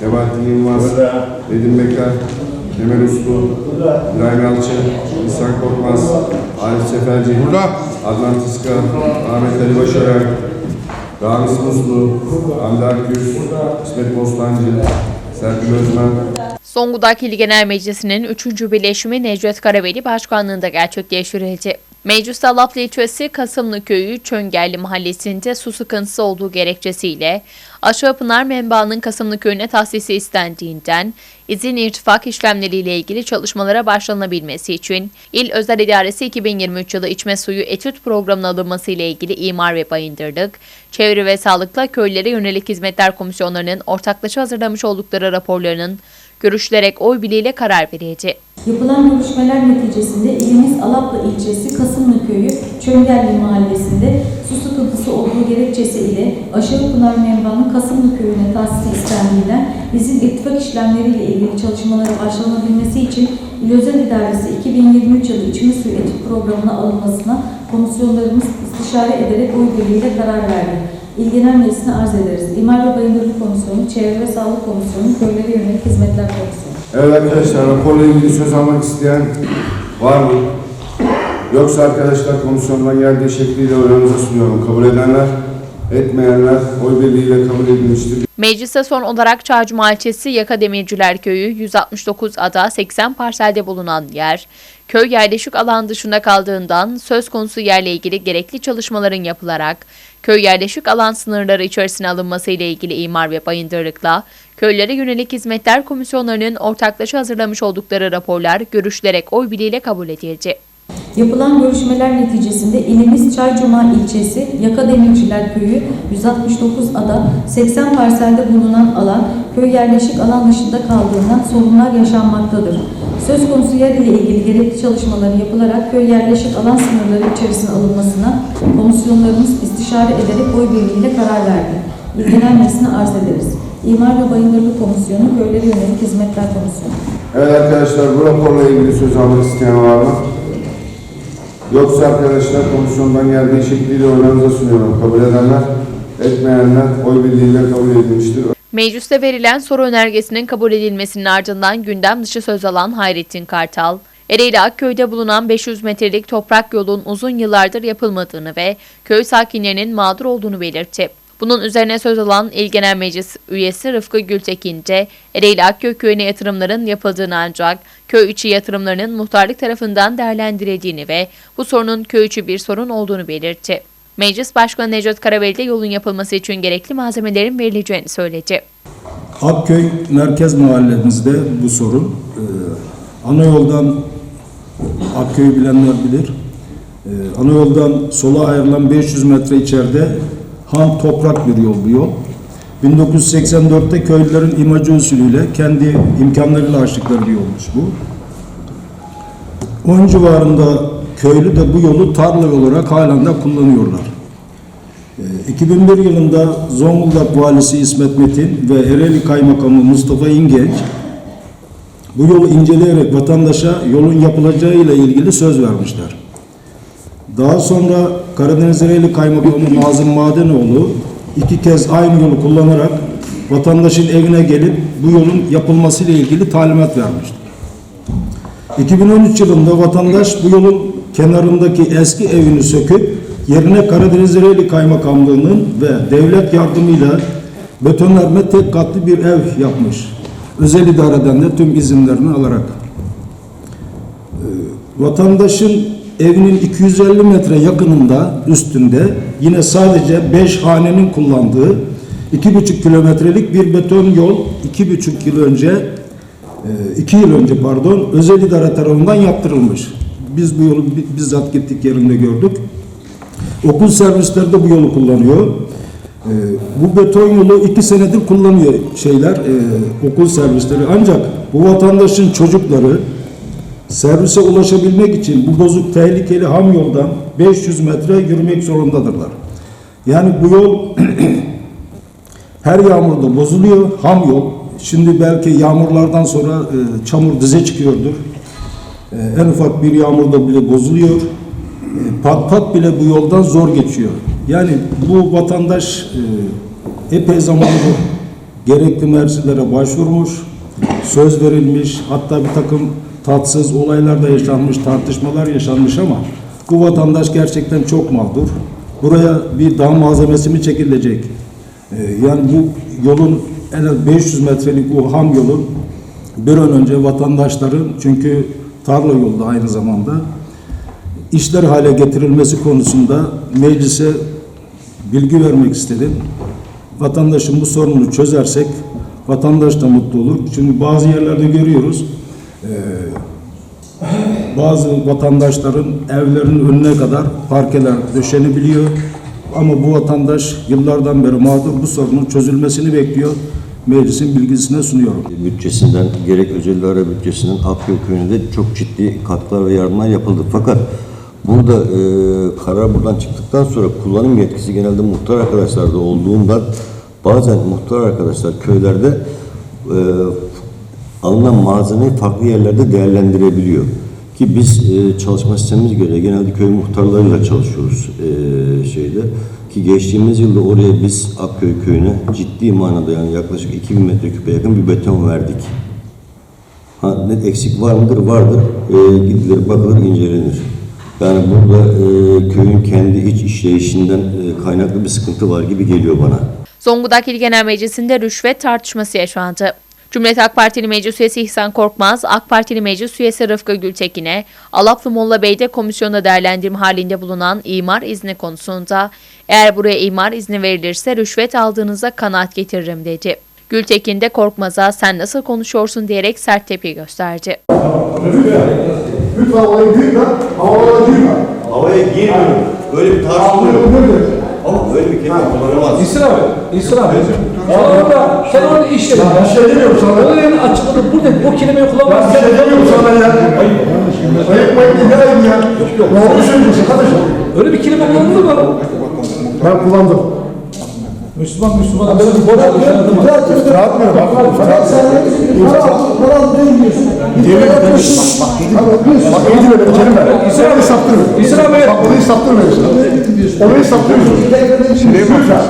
Kebahattin Yılmaz, Nedim Bekar, Ömer Uslu, İbrahim Yalçın, İhsan Korkmaz, Arif Seferci, Adnan Tıska, Ahmet Ali Başaran, Ramiz Muslu, Hamdi Akgüz, İsmet Bostancı, Serpil Özmen, Zonguldak İl Genel Meclisi'nin 3. birleşimi Necdet Karabeli Başkanlığı'nda gerçekleştirildi. Mecliste Laplı ilçesi Kasımlı Köyü Çöngelli Mahallesi'nde su sıkıntısı olduğu gerekçesiyle Aşağıpınar Menbaı'nın Kasımlı Köyü'ne tahsisi istendiğinden izin irtifak işlemleriyle ilgili çalışmalara başlanabilmesi için İl Özel İdaresi 2023 yılı içme suyu etüt programına alınması ile ilgili imar ve bayındırlık, çevre ve sağlıkla köylere yönelik hizmetler komisyonlarının ortaklaşa hazırlamış oldukları raporlarının görüşülerek oy birliğiyle karar verildi. Yapılan görüşmeler neticesinde ilimiz Alaplı ilçesi Kasımlı Köyü Çöngelli Mahallesi'nde su sıkıntısı olduğu gerekçesiyle Aşağıpınar Menbaı'nın Kasımlı Köyü'ne tahsisi istendiğinden izin ittifak işlemleriyle ilgili çalışmalara başlanabilmesi için İl Özel İdaresi 2023 yılı içme suyu etüt programına alınmasına komisyonlarımız istişare ederek oy birliğiyle karar verdi. İl Genel Meclisi'ne arz ederiz. İmar ve Bayındırlık Komisyonu, Çevre ve Sağlık Komisyonu, Köylere Yönelik Hizmetler Komisyonu. Evet arkadaşlar raporla ilgili söz almak isteyen var mı? Yoksa arkadaşlar komisyondan geldiği şekliyle oylarınıza sunuyorum. Kabul edenler, etmeyenler oy birliğiyle kabul edilmiştir. Mecliste son olarak Çağcuma ilçesi Yaka Demirciler Köyü 169 ada 80 parselde bulunan yer, köy yerleşik alan dışında kaldığından söz konusu yerle ilgili gerekli çalışmaların yapılarak köy yerleşik alan sınırları içerisine alınması ile ilgili imar ve bayındırlıkla köylere yönelik hizmetler komisyonlarının ortaklaşa hazırlamış oldukları raporlar görüşülerek oy birliğiyle kabul edildi. Yapılan görüşmeler neticesinde ilimiz Çaycuma ilçesi Yaka Demirciler Köyü 169 ada 80 parselde bulunan alan köy yerleşik alan dışında kaldığından sorunlar yaşanmaktadır. Söz konusu yer ile ilgili gerekli çalışmaların yapılarak köy yerleşik alan sınırları içerisine alınmasına komisyonlarımız istişare ederek oy birliğiyle karar verdi. İl Genel Meclisi'ne arz ederiz. İmar ve Bayındırlık Komisyonu, Köylere Yönelik Hizmetler Komisyonu. Evet arkadaşlar bu raporla ilgili söz almak isteyen var mı? Yoksa arkadaşlar komisyondan geldiği şekliyle oylarınıza sunuyorum. Kabul edenler, etmeyenler oy birliğiyle kabul edilmiştir. Mecliste verilen soru önergesinin kabul edilmesinin ardından gündem dışı söz alan Hayrettin Kartal, Ereğli Akköy'de bulunan 500 metrelik toprak yolun uzun yıllardır yapılmadığını ve köy sakinlerinin mağdur olduğunu belirtti. Bunun üzerine söz alan İl Genel Meclis üyesi Rıfkı Gültekin de Ereğli Akköy köyüne yatırımların yapıldığını ancak köy içi yatırımlarının muhtarlık tarafından değerlendirildiğini ve bu sorunun köy içi bir sorun olduğunu belirtti. Meclis Başkanı Necdet Karabeli yolun yapılması için gerekli malzemelerin verileceğini söyledi. Akköy Merkez Mahallemizde bu sorun. Ee, ana yoldan Akköy'ü bilenler bilir. Ee, ana yoldan sola ayrılan 500 metre içeride ham toprak bir yol bu yol. 1984'te köylülerin imacı usulüyle kendi imkanlarıyla açtıkları bir yolmuş bu. Onun civarında köylü de bu yolu tarla olarak halen de kullanıyorlar. 2001 yılında Zonguldak Valisi İsmet Metin ve Ereğli Kaymakamı Mustafa İngenç bu yolu inceleyerek vatandaşa yolun yapılacağıyla ilgili söz vermişler. Daha sonra Karadeniz Ereğli Kaymakamı Nazım Madenoğlu iki kez aynı yolu kullanarak vatandaşın evine gelip bu yolun yapılması ile ilgili talimat vermiştir. 2013 yılında vatandaş bu yolun kenarındaki eski evini söküp yerine Karadeniz Ereğli Kaymakamlığı'nın ve devlet yardımıyla betonarme tek katlı bir ev yapmış. Özel idareden de tüm izinlerini alarak. Ee, Vatandaşın evinin 250 metre yakınında üstünde yine sadece 5 hanenin kullandığı 2,5 kilometrelik bir beton yol 2,5 yıl önce e, iki yıl önce pardon özel idare tarafından yaptırılmış. Biz bu yolu bi- bizzat gittik yerinde gördük. Okul servisleri de bu yolu kullanıyor. E, bu beton yolu iki senedir kullanıyor şeyler e, okul servisleri. Ancak bu vatandaşın çocukları servise ulaşabilmek için bu bozuk tehlikeli ham yoldan 500 metre yürümek zorundadırlar. Yani bu yol her yağmurda bozuluyor. Ham yol. Şimdi belki yağmurlardan sonra e, çamur dize çıkıyordur. E, en ufak bir yağmurda bile bozuluyor. E, pat pat bile bu yoldan zor geçiyor. Yani bu vatandaş e, epey zamandır gerekli mercilere başvurmuş, söz verilmiş, hatta bir takım tatsız olaylar da yaşanmış, tartışmalar yaşanmış ama bu vatandaş gerçekten çok mağdur. Buraya bir dağ malzemesi mi çekilecek? Ee, Yani bu yolun en az 500 metrelik o ham yolun bir an önce vatandaşların çünkü tarla yolda aynı zamanda işler hale getirilmesi konusunda meclise bilgi vermek istedim. Vatandaşın bu sorununu çözersek vatandaş da mutlu olur. Çünkü bazı yerlerde görüyoruz bazı vatandaşların evlerinin önüne kadar parkeler döşenebiliyor. Ama bu vatandaş yıllardan beri mağdur bu sorunun çözülmesini bekliyor. Meclisin bilgisine sunuyorum. bütçesinden gerek özel idare bütçesinden Akköy köyüne de çok ciddi katkılar ve yardımlar yapıldı. Fakat burada e, karar buradan çıktıktan sonra kullanım yetkisi genelde muhtar arkadaşlarda olduğundan bazen muhtar arkadaşlar köylerde e, alınan malzemeyi farklı yerlerde değerlendirebiliyor. Ki biz e, çalışma sistemimiz göre genelde köy muhtarlarıyla çalışıyoruz e, şeyde. Ki geçtiğimiz yılda oraya biz Akköy köyüne ciddi manada yani yaklaşık 2000 metreküpe yakın bir beton verdik. Ha, net eksik var mıdır? Vardır. E, gidilir, bakılır, incelenir. Yani burada e, köyün kendi iç işleyişinden e, kaynaklı bir sıkıntı var gibi geliyor bana. Zonguldak İl Genel Meclisi'nde rüşvet tartışması yaşandı. Cumhuriyet Halk Partili Meclis Üyesi İhsan Korkmaz, AK Partili Meclis Üyesi Rıfkı Gültekin'e Alaplı Molla Bey'de komisyonda değerlendirme halinde bulunan imar izni konusunda eğer buraya imar izni verilirse rüşvet aldığınıza kanaat getiririm dedi. Gültekin de Korkmaz'a sen nasıl konuşuyorsun diyerek sert tepki gösterdi. Lütfen olayı büyütme, havalara girme. Havaya girmiyorum. Böyle bir tartışma yok. Ama böyle bir kelime kullanamaz. İsra abi, İsra abi. Sen orada, sen orada iş yeri. Ben bir şey demiyorum sana. Olayın açıkladı. Burada bu kelimeyi Ben kullanmaz. bir şey demiyorum sana ya. Ayıp mayıp değil, ne ayıp ya? Ne oldu söylüyorsun kardeşim? Öyle bir kelime kullanıldı mı? Ben kullandım. Müslüman Müslüman böyle bir konuşan adamı. İftira atmıyorum. Bak, iftira atmıyorum. Yemin ederim. Bak iyi dinle beni kelime. Orayı saptırmıyor. İsra abi. Bak orayı saptırmıyorsun. Orayı saptırmıyorsun. Lütfen.